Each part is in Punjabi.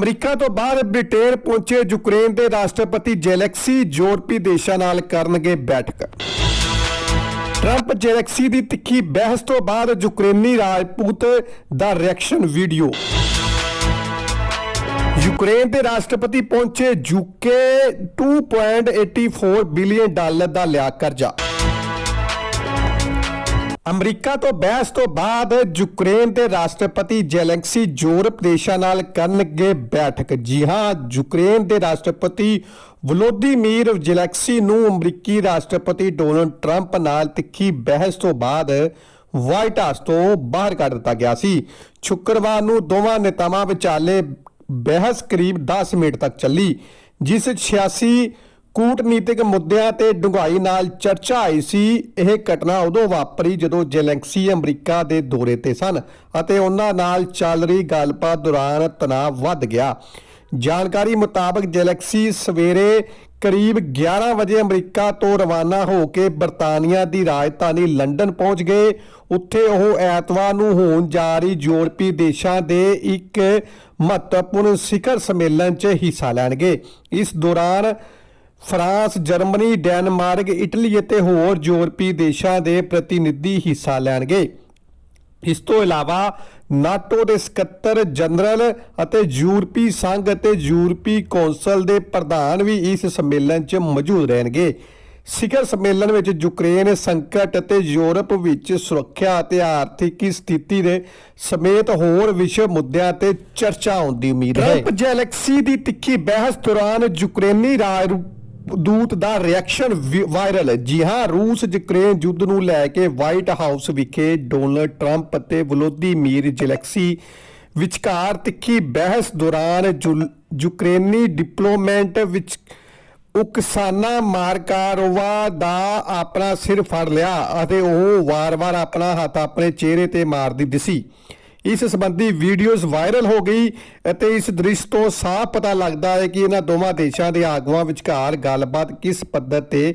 America ਤੋਂ ਬਾਅਦ ਬ੍ਰਿਟੇਨ ਪਹੁੰਚੇ ਯੂਕਰੇਨ ਦੇ ਰਾਸ਼ਟਰਪਤੀ ਜੈਲੈਕਸੀ ਯੂਰਪੀ ਦੇਸ਼ਾਂ ਨਾਲ ਕਰਨਗੇ ਬੈਠਕ। ਟਰੰਪ ਜੈਲੈਕਸੀ ਦੀ ਤਿੱਖੀ ਬਹਿਸ ਤੋਂ ਬਾਅਦ ਯੂਕਰੇਨੀ ਰਾਜਪੂਤ ਦਾ ਰਿਐਕਸ਼ਨ ਵੀਡੀਓ ਯੂਕਰੇਨ ਦੇ ਰਾਸ਼ਟਰਪਤੀ ਪਹੁੰਚੇ ਯੂਕੇ 2.84 ਬਿਲੀਅਨ ਡਾਲਰ ਦਾ ਲਿਆ ਕਰਜ਼ਾ। ਅਮਰੀਕਾ ਤੋਂ ਬਹਿਸ ਤੋਂ ਬਾਅਦ ਯੂਕਰੇਨ ਦੇ ਰਾਸ਼ਟਰਪਤੀ ਜ਼ੈਲੈਂਸਕੀ ਯੂਰਪ ਦੇਸ਼ਾਂ ਨਾਲ ਕਰਨਗੇ ਬੈਠਕ। ਜੀ ਹਾਂ, ਯੂਕਰੇਨ ਦੇ ਰਾਸ਼ਟਰਪਤੀ ਵਲੋਦੀਮੀਰ ਜ਼ੈਲੈਂਸਕੀ ਨੂੰ ਅਮਰੀਕੀ ਰਾਸ਼ਟਰਪਤੀ ਡੋਨਲਡ ਟਰੰਪ ਨਾਲ ਤਿੱਖੀ ਬਹਿਸ ਤੋਂ ਬਾਅਦ ਵਾਈਟ ਹਾਊਸ ਤੋਂ ਬਾਹਰ ਕੱਢ ਦਿੱਤਾ ਗਿਆ ਸੀ। ਸ਼ੁੱਕਰਵਾਰ ਨੂੰ ਦੋਵਾਂ ਨੇਤਾਵਾਂ ਵਿਚਾਲੇ ਬਹਿਸ ਕਰੀਬ 10 ਮਿੰਟ ਤੱਕ ਚੱਲੀ, ਜਿਸ 'ਚ 86 ਕੂਟਨੀਤਿਕ ਮੁੱਦਿਆਂ ਤੇ ਡੂੰਘਾਈ ਨਾਲ ਚਰਚਾ ਆਈ ਸੀ। ਇਹ ਘਟਨਾ ਉਦੋਂ ਵਾਪਰੀ ਜਦੋਂ ਜ਼ੈਲੈਂਸਕੀ ਅਮਰੀਕਾ ਦੇ ਦੌਰੇ ਤੇ ਸਨ ਅਤੇ ਉਹਨਾਂ ਨਾਲ ਚੱਲ ਰਹੀ ਗੱਲਬਾਤ ਦੌਰਾਨ ਤਣਾਅ ਵੱਧ ਗਿਆ। ਜਾਣਕਾਰੀ ਮੁਤਾਬਕ ਜੈਲੈਕਸੀ ਸਵੇਰੇ ਕਰੀਬ 11 ਵਜੇ ਅਮਰੀਕਾ ਤੋਂ ਰਵਾਨਾ ਹੋ ਕੇ ਬਰਤਾਨੀਆ ਦੀ ਰਾਜਧਾਨੀ ਲੰਡਨ ਪਹੁੰਚ ਗਏ। ਉੱਥੇ ਉਹ ਐਤਵਾਰ ਨੂੰ ਹੋਣ ਜਾ ਰਹੀ ਯੂਰਪੀ ਦੇਸ਼ਾਂ ਦੇ ਇੱਕ ਮਹੱਤਵਪੂਰਨ ਸਿਖਰ ਸੰਮੇਲਨ 'ਚ ਹਿੱਸਾ ਲੈਣਗੇ। ਇਸ ਦੌਰਾਨ ਫਰਾਂਸ, ਜਰਮਨੀ, ਡੈਨਮਾਰਕ, ਇਟਲੀ ਅਤੇ ਹੋਰ ਯੂਰਪੀ ਦੇਸ਼ਾਂ ਦੇ ਪ੍ਰਤੀਨਿਧੀ ਹਿੱਸਾ ਲੈਣਗੇ। ਇਸ ਤੋਂ ਇਲਾਵਾ ਨਾਟੋ ਦੇ ਸਕੱਤਰ ਜਨਰਲ ਅਤੇ ਯੂਰਪੀ ਸੰਘ ਅਤੇ ਯੂਰਪੀ ਕੌਂਸਲ ਦੇ ਪ੍ਰਧਾਨ ਵੀ ਇਸ ਸੰਮੇਲਨ 'ਚ ਮੌਜੂਦ ਰਹਿਣਗੇ। ਸਿਖਰ ਸੰਮੇਲਨ ਵਿੱਚ ਯੂਕਰੇਨ ਸੰਕਟ ਅਤੇ ਯੂਰਪ ਵਿੱਚ ਸੁਰੱਖਿਆ ਅਤੇ ਆਰਥਿਕ ਸਥਿਤੀ ਦੇ ਸਮੇਤ ਹੋਰ ਵਿਸ਼ਵ ਮੁੱਦਿਆਂ ਤੇ ਚਰਚਾ ਹੋਣ ਦੀ ਉਮੀਦ ਹੈ। ਟਰੰਪ ਜੈਲੈਕਸੀ ਦੀ ਤਿੱਖੀ ਬਹਿਸ ਦੌਰਾਨ ਯੂਕਰੇਨੀ ਰਾਜ ਦੂਤ ਦਾ ਰਿਐਕਸ਼ਨ ਵਾਇਰਲ ਜੀ ਹਾਂ, ਰੂਸ, ਯੂਕਰੇਨ ਯੁੱਧ ਨੂੰ ਲੈ ਕੇ ਵਾਈਟ ਹਾਊਸ ਵਿਖੇ ਡੋਨਲਡ ਟਰੰਪ ਅਤੇ ਵਲੋਦੀਮੀਰ ਜ਼ੈਲੈਂਸਕੀ ਵਿਚਕਾਰ ਤਿੱਖੀ ਬਹਿਸ ਦੌਰਾਨ ਯੂ- ਯੂਕਰੇਨੀ ਡਿਪਲੋਮੈਂਟ ਵਿੱਚ ਉਕਸਾਨਾ ਮਾਰਕਾਰੋਵਾ ਦਾ ਆਪਣਾ ਸਿਰ ਫੜ ਲਿਆ ਅਤੇ ਉਹ ਵਾਰ-ਵਾਰ ਆਪਣਾ ਹੱਥ ਆਪਣੇ ਚਿਹਰੇ ਤੇ ਮਾਰਦੀ ਦਿਸੀ। ਇਸ ਸੰਬੰਧੀ ਵੀਡੀਓਜ਼ ਵਾਇਰਲ ਹੋ ਗਈ ਅਤੇ ਇਸ ਦ੍ਰਿਸ਼ ਤੋਂ ਸਾਫ਼ ਪਤਾ ਲੱਗਦਾ ਹੈ ਕਿ ਇਹਨਾਂ ਦੋਵਾਂ ਦੇਸ਼ਾਂ ਦੇ ਆਗੂਆਂ ਵਿਚਕਾਰ ਗੱਲਬਾਤ ਕਿਸ ਪੱਧਰ ਤੇ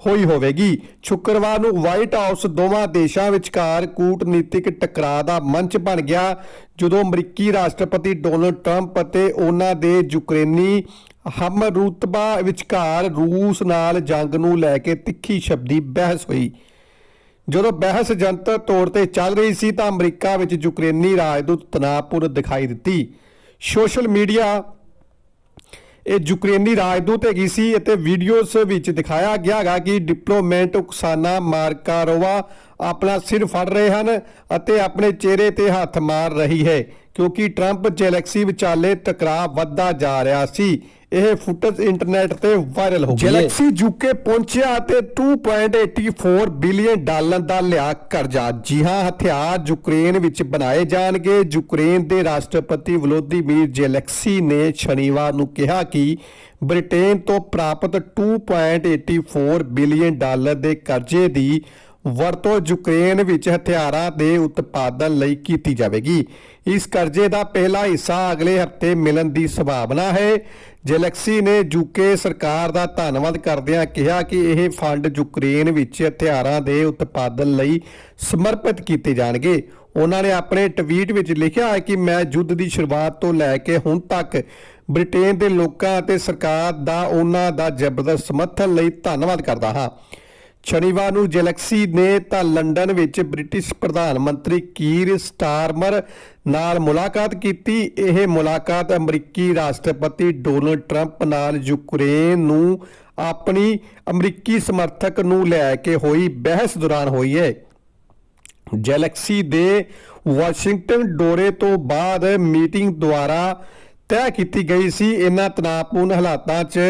ਹੋਈ ਹੋਵੇਗੀ। ਸ਼ੁੱਕਰਵਾਰ ਨੂੰ ਵਾਈਟ ਹਾਊਸ ਦੋਵਾਂ ਦੇਸ਼ਾਂ ਵਿਚਕਾਰ ਕੂਟਨੀਤਿਕ ਟਕਰਾਅ ਦਾ ਮੰਚ ਬਣ ਗਿਆ, ਜਦੋਂ ਅਮਰੀਕੀ ਰਾਸ਼ਟਰਪਤੀ ਡੋਨਲਡ ਟਰੰਪ ਅਤੇ ਉਹਨਾਂ ਦੇ ਯੂਕਰੇਨੀ ਹਮਰੁਤਬਾ ਵਿਚਕਾਰ ਰੂਸ ਨਾਲ ਜੰਗ ਨੂੰ ਲੈ ਕੇ ਤਿੱਖੀ ਸ਼ਬਦੀ ਬਹਿਸ ਹੋਈ। ਜਦੋਂ ਬਹਿਸ ਜਨਤਕ ਤੌਰ ਤੇ ਚੱਲ ਰਹੀ ਸੀ ਤਾਂ ਅਮਰੀਕਾ ਵਿੱਚ ਯੂਕਰੇਨੀ ਰਾਜਦੂਤ ਤਣਾਅਪੂਰਨ ਦਿਖਾਈ ਦਿੱਤੀ। ਸੋਸ਼ਲ ਮੀਡੀਆ ਇਹ ਯੂਕਰੇਨੀ ਰਾਜਦੂਤ ਹੈਗੀ ਸੀ ਅਤੇ ਵੀਡੀਓਜ਼ ਵਿੱਚ ਦਿਖਾਇਆ ਗਿਆ ਹੈਗਾ ਕਿ ਡਿਪਲੋਮੈਟ ਉਕਸਾਨਾ ਮਾਰਕਾਰੋਵਾ ਆਪਣਾ ਸਿਰ ਫੜ ਰਹੇ ਹਨ ਅਤੇ ਆਪਣੇ ਚਿਹਰੇ ਤੇ ਹੱਥ ਮਾਰ ਰਹੀ ਹੈ, ਕਿਉਂਕਿ ਟਰੰਪ ਜੈਲੈਕਸੀ ਵਿਚਾਲੇ ਟਕਰਾਅ ਵੱਧਦਾ ਜਾ ਰਿਹਾ ਸੀ। ਇਹ ਫੁਟੇਜ ਇੰਟਰਨੈਟ ਤੇ ਵਾਇਰਲ ਹੋ ਗਈ ਹੈ। ਜੈਲੈਕਸੀ ਯੂਕੇ ਪਹੁੰਚਿਆ ਅਤੇ 2.84 ਬਿਲੀਅਨ ਡਾਲਰ ਦਾ ਲਿਆ ਕਰਜ਼ਾ। ਜੀ ਹਾਂ ਹਥਿਆਰ ਯੂਕਰੇਨ ਵਿੱਚ ਬਣਾਏ ਜਾਣਗੇ। ਯੂਕਰੇਨ ਦੇ ਰਾਸ਼ਟਰਪਤੀ ਵਲੋਦੀਮੀਰ ਜ਼ੈਲੈਂਸਕੀ ਨੇ ਸ਼ਨੀਵਾਰ ਨੂੰ ਕਿਹਾ ਕਿ ਬ੍ਰਿਟੇਨ ਤੋਂ ਪ੍ਰਾਪਤ 2.84 ਬਿਲੀਅਨ ਡਾਲਰ ਦੇ ਕਰਜ਼ੇ ਦੀ ਵਰਤੋਂ ਯੂਕਰੇਨ ਵਿੱਚ ਹਥਿਆਰਾਂ ਦੇ ਉਤਪਾਦਨ ਲਈ ਕੀਤੀ ਜਾਵੇਗੀ। ਇਸ ਕਰਜ਼ੇ ਦਾ ਪਹਿਲਾ ਹਿੱਸਾ ਅਗਲੇ ਹਫ਼ਤੇ ਮਿਲਣ ਦੀ ਸੰਭਾਵਨਾ ਹੈ। ਜੈਲੈਕਸੀ ਨੇ ਯੂਕੇ ਸਰਕਾਰ ਦਾ ਧੰਨਵਾਦ ਕਰਦਿਆਂ ਕਿਹਾ ਕਿ ਇਹ ਫੰਡ ਯੂਕਰੇਨ ਵਿੱਚ ਹਥਿਆਰਾਂ ਦੇ ਉਤਪਾਦਨ ਲਈ ਸਮਰਪਿਤ ਕੀਤੇ ਜਾਣਗੇ। ਉਹਨਾਂ ਨੇ ਆਪਣੇ ਟਵੀਟ ਵਿੱਚ ਲਿਖਿਆ ਹੈ ਕਿ ਮੈਂ ਯੁੱਧ ਦੀ ਸ਼ੁਰੂਆਤ ਤੋਂ ਲੈ ਕੇ ਹੁਣ ਤੱਕ ਬ੍ਰਿਟੇਨ ਦੇ ਲੋਕਾਂ ਅਤੇ ਸਰਕਾਰ ਦਾ ਉਹਨਾਂ ਦਾ ਜ਼ਬਰਦਸਤ ਸਮਰਥਨ ਲਈ ਧੰਨਵਾਦ ਕਰਦਾ ਹਾਂ। ਸ਼ਨੀਵਾਰ ਨੂੰ ਜੈਲੈਕਸੀ ਨੇ ਤਾਂ ਲੰਡਨ ਵਿੱਚ ਬ੍ਰਿਟਿਸ਼ ਪ੍ਰਧਾਨ ਮੰਤਰੀ ਕੀਰ ਸਟਾਰਮਰ ਨਾਲ ਮੁਲਾਕਾਤ ਕੀਤੀ। ਇਹ ਮੁਲਾਕਾਤ ਅਮਰੀਕੀ ਰਾਸ਼ਟਰਪਤੀ ਡੋਨਲਡ ਟਰੰਪ ਨਾਲ ਯੂਕਰੇਨ ਨੂੰ ਆਪਣੀ ਅਮਰੀਕੀ ਸਮਰਥਕ ਨੂੰ ਲੈ ਕੇ ਹੋਈ ਬਹਿਸ ਦੌਰਾਨ ਹੋਈ ਹੈ। ਜੈਲੈਕਸੀ ਦੇ ਵਾਸ਼ਿੰਗਟਨ ਡੋਰੇ ਤੋਂ ਬਾਅਦ ਮੀਟਿੰਗ ਦੁਆਰਾ ਤੈਅ ਕੀਤੀ ਗਈ ਸੀ। ਇਹਨਾਂ ਤਣਾਅਪੂਰਨ ਹਾਲਾਤਾਂ 'ਚ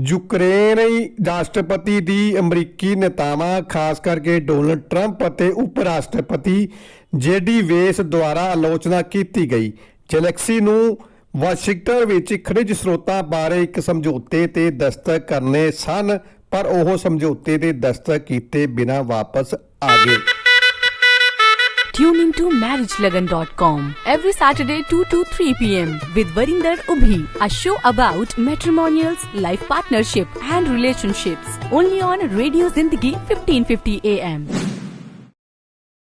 ਯੂਕਰੇਨੀ ਰਾਸ਼ਟਰਪਤੀ ਦੀ ਅਮਰੀਕੀ ਨੇਤਾਵਾਂ, ਖਾਸ ਕਰਕੇ ਡੋਨਲਡ ਟਰੰਪ ਅਤੇ ਉਪ ਰਾਸ਼ਟਰਪਤੀ ਜੇਡੀ ਵੇਸ ਦੁਆਰਾ ਆਲੋਚਨਾ ਕੀਤੀ ਗਈ। ਜੈਲੈਕਸੀ ਨੂੰ ਵਾਸ਼ਿੰਗਟਨ ਵਿੱਚ ਖਣਿਜ ਸਰੋਤਾਂ ਬਾਰੇ ਇੱਕ ਸਮਝੌਤੇ ਤੇ ਦਸਤਖਤ ਕਰਨੇ ਸਨ, ਪਰ ਉਹ ਸਮਝੌਤੇ ਦੇ ਦਸਤਖਤ ਕੀਤੇ ਬਿਨਾਂ ਵਾਪਸ ਆ ਗਏ। Tune into marriagelagan.com every Saturday 2 to 3 p.m. with Varinder Ubhi, a show about matrimonials, life partnership and relationships. Only on Radio Zindagi 1550 AM.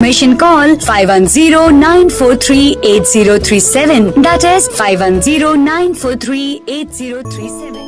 Information call 510-943-8037. That is 510-943-8037.